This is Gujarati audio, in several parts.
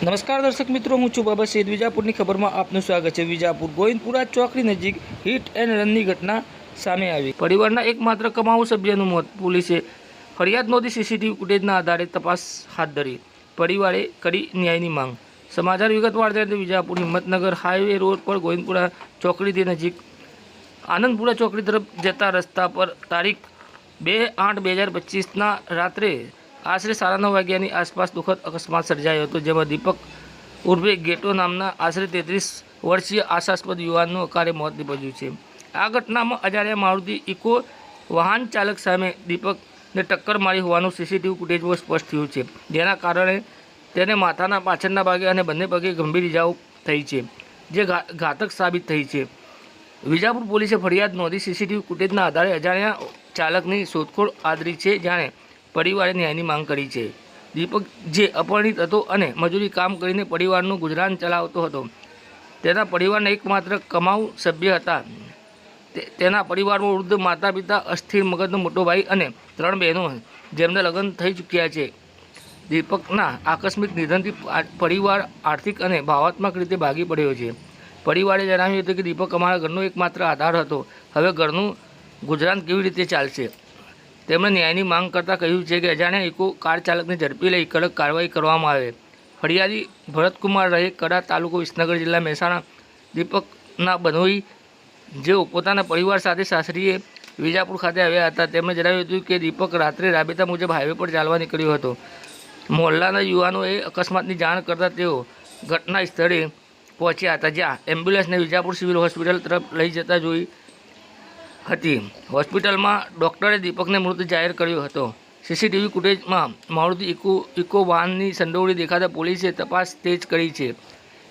નમસ્કાર દર્શક મિત્રો, હું છું બાબા સૈદ વિજાપુરની ખબરમાં આપનું સ્વાગત છે. વિજાપુર ગોવિંદપુરા ચોકડી નજીક હિટ એન્ડ રનની ઘટના સામે આવી. પરિવારના એકમાત્ર કમાવું સભ્યનું મોત. પોલીસે ફરિયાદ નોંધી સીસીટીવી ફૂટેજના આધારે તપાસ હાથ ધરી. પરિવારે કરી ન્યાયની માંગ. સમાચાર વિગતવાર જણાવે વિજાપુર હિંમતનગર હાઈવે રોડ પર ગોવિંદપુરા ચોકડીથી નજીક આનંદપુરા ચોકડી તરફ જતા રસ્તા પર તારીખ બે આઠ બે હજાર પચીસના રાત્રે આશરે સાડા નવ વાગ્યાની આસપાસ દુઃખદ અકસ્માત સર્જાયો હતો, જેમાં દીપક ઉર્ફે ગેટો નામના આશરે તેત્રીસ વર્ષીય આશાસ્પદ યુવાનનું અકારે મોત નીપજ્યું છે. આ ઘટનામાં અજાણ્યા મારુતિ ઇકો વાહન ચાલક સામે દીપકને ટક્કર મારી હોવાનું સીસીટીવી ફૂટેજમાં સ્પષ્ટ થયું છે. જેના કારણે તેને માથાના પાછળના ભાગે અને બંને પગે ગંભીર ઇજાઓ થઈ છે, જે ઘાતક સાબિત થઈ છે. વિજાપુર પોલીસે ફરિયાદ નોંધી સીસીટીવી ફૂટેજના આધારે અજાણ્યા ચાલકની શોધખોળ આદરી છે. જાણે પરિવારે ન્યાયની માંગ કરી છે. દીપક જે અપરિણિત હતો અને મજૂરી કામ કરીને પરિવારનું ગુજરાન ચલાવતો હતો. તેના પરિવારના એકમાત્ર કમાઉ સભ્ય હતા. તેના પરિવારમાં વૃદ્ધ માતા પિતા અસ્થિર મગજનો મોટો ભાઈ અને ત્રણ બહેનો જેમના લગ્ન થઈ ચૂક્યા છે. દીપકના આકસ્મિક નિધનથી પરિવાર આર્થિક અને ભાવાત્મક રીતે ભાગી પડ્યો છે. પરિવારે જણાવ્યું હતું કે દીપક અમારા ઘરનો એકમાત્ર આધાર હતો. હવે ઘરનું ગુજરાન કેવી રીતે ચાલશે? તેમણે ન્યાયની માંગ કરતાં કહ્યું છે કે અજાણ્યા ઇકો કાર ચાલકને ઝડપી લઈ કડક કાર્યવાહી કરવામાં આવે. ફરિયાદી ભરતકુમાર રહે કડા તાલુકો વિસનગર જિલ્લા મહેસાણા. દીપકના બનોઈ, જેઓ પોતાના પરિવાર સાથે સાસરીએ વિજાપુર ખાતે આવ્યા હતા, તેમણે જણાવ્યું હતું કે દીપક રાત્રે રાબેતા મુજબ હાઈવે પર ચાલવા નીકળ્યો હતો. મોહલ્લાના યુવાનોએ અકસ્માતની જાણ કરતાં તેઓ ઘટના સ્થળે પહોંચ્યા હતા, જ્યાં એમ્બ્યુલન્સને વિજાપુર સિવિલ હોસ્પિટલ તરફ લઈ જતા જોઈ હતી. હોસ્પિટલમાં ડૉક્ટરે દીપકને મૃત જાહેર કર્યો હતો. સીસીટીવી ફૂટેજમાં મારુતિ ઇકો ઇકો વાહનની સંડોવણી દેખાતા પોલીસે તપાસ તેજ કરી છે.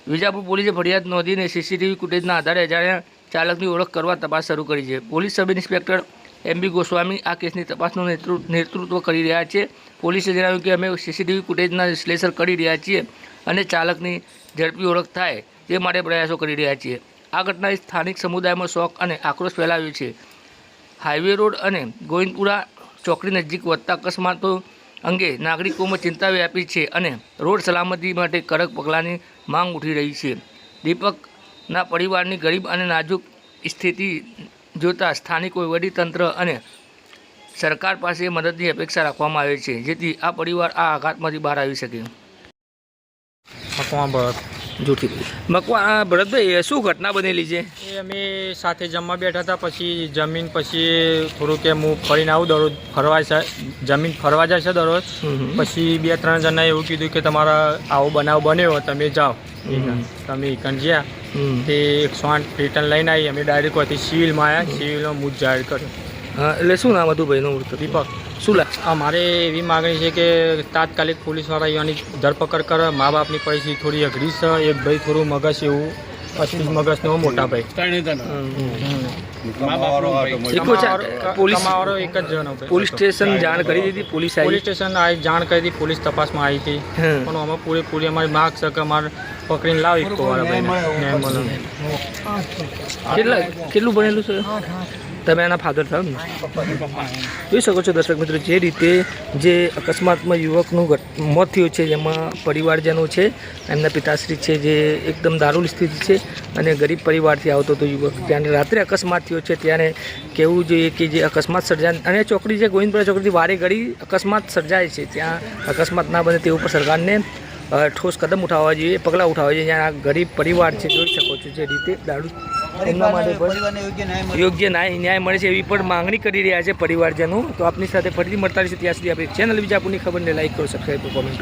વિજાપુર પોલીસે ફરિયાદ નોંધીને સીસીટીવી ફૂટેજના આધારે અજાણ્યા ચાલકની ઓળખ કરવા તપાસ શરૂ કરી છે. Police sub inspector M B Goswami આ કેસની તપાસનું નેતૃ- નેતૃત્વ કરી રહ્યા છે. પોલીસે જણાવ્યું કે અમે સીસીટીવી ફૂટેજના વિશ્લેષણ કરી રહ્યા છીએ અને ચાલકની ઝડપી ઓળખ થાય તે માટે પ્રયાસો કરી રહ્યા છીએ. આ ઘટનાએ સ્થાનિક સમુદાયમાં શોક અને આક્રોશ ફેલાવ્યો છે. હાઈવે રોડ અને ગોવિંદપુરા ચોકડી નજીક વધતા અકસ્માતો અંગે નાગરિકોમાં ચિંતા વ્યાપી છે અને રોડ સલામતી માટે કડક પગલાંની માંગ ઉઠી રહી છે. દીપકના પરિવારની ગરીબ અને નાજુક સ્થિતિ જોતા સ્થાનિક વહીવટીતંત્ર અને સરકાર પાસે મદદની અપેક્ષા રાખવામાં આવે છે, જેથી આ પરિવાર આ આઘાતમાંથી બહાર આવી શકે. જૂઠી મકવા ભરતભાઈ શું ઘટના બનેલી છે? એ અમે સાથે જમવા બેઠા હતા પછી જમીન પછી થોડુંક એમ હું ફરીને આવું દરરોજ ફરવા છે જમીન ફરવા જાય છે દરરોજ. પછી બે ત્રણ જણાએ એવું કીધું કે તમારા આવો બનાવ બન્યો તમે જાઓ. તમે ગયા હમ. તે એકસો આઠ રિટર્ન લઈને આવી અમે ડાયરેક્ટ ત્યાંથી સિવિલમાં આવ્યા સિવિલમાં મૂજ જાહેર કર્યો. હા એટલે શું નામ હતું ભાઈનું? દીપક. શું લાગે? અમારે એવી માગણી છે કે તાત્કાલિક પોલીસવાળા અહીંયાની ધરપકડ કરે મા બાપની પરિસ્થિતિ થોડી અઘરી છે એક ભાઈ થોડું મગજ એવું પચીસ મગજનો મોટા ભાઈ. એક જ જણો પોલીસ સ્ટેશન જાણ કરી દીધી પોલીસ પોલીસ સ્ટેશન આ જાણ કરી હતી પોલીસ તપાસમાં આવી હતી. પણ અમે પૂરેપૂરી અમારી માગ છે કે અમારે પકડીને લાવી એક વાળા ભાઈને. કેટલા કેટલું ભણેલું છે? તમે એના ફાધર થાવ ને? જોઈ શકો છો દર્શક મિત્રો જે રીતે જે અકસ્માતમાં યુવકનું ઘટ- મોત થયું છે જેમાં પરિવારજનો છે એમના પિતાશ્રી છે જે એકદમ દારૂલ સ્થિતિ છે અને ગરીબ પરિવારથી આવતો હતો યુવક. ત્યારે રાત્રે અકસ્માત થયો છે ત્યારે કહેવું જોઈએ કે જે અકસ્માત સર્જાય અને ચોકડી છે ગોવિંદપુરા ચોકડીથી વારે ઘડી અકસ્માત સર્જાય છે. ત્યાં અકસ્માત ના બને તે ઉપર સરકારને ઠોસ કદમ ઉઠાવવા જોઈએ પગલાં ઉઠાવવા જોઈએ. જ્યાં ગરીબ પરિવાર છે જોઈ શકો છો જે રીતે દારૂ એમના માટે પણ યોગ્ય ન્યાય ન્યાય મળે છે એવી પણ માંગણી કરી રહ્યા છે પરિવારજનો. તો આપની સાથે ફરીથી મળતા રહીશું. ત્યાં સુધી આપણી ચેનલ વિજાપુરની ખબરને લાઈક કરો સબસ્ક્રાઈબ કરો કોમેન્ટ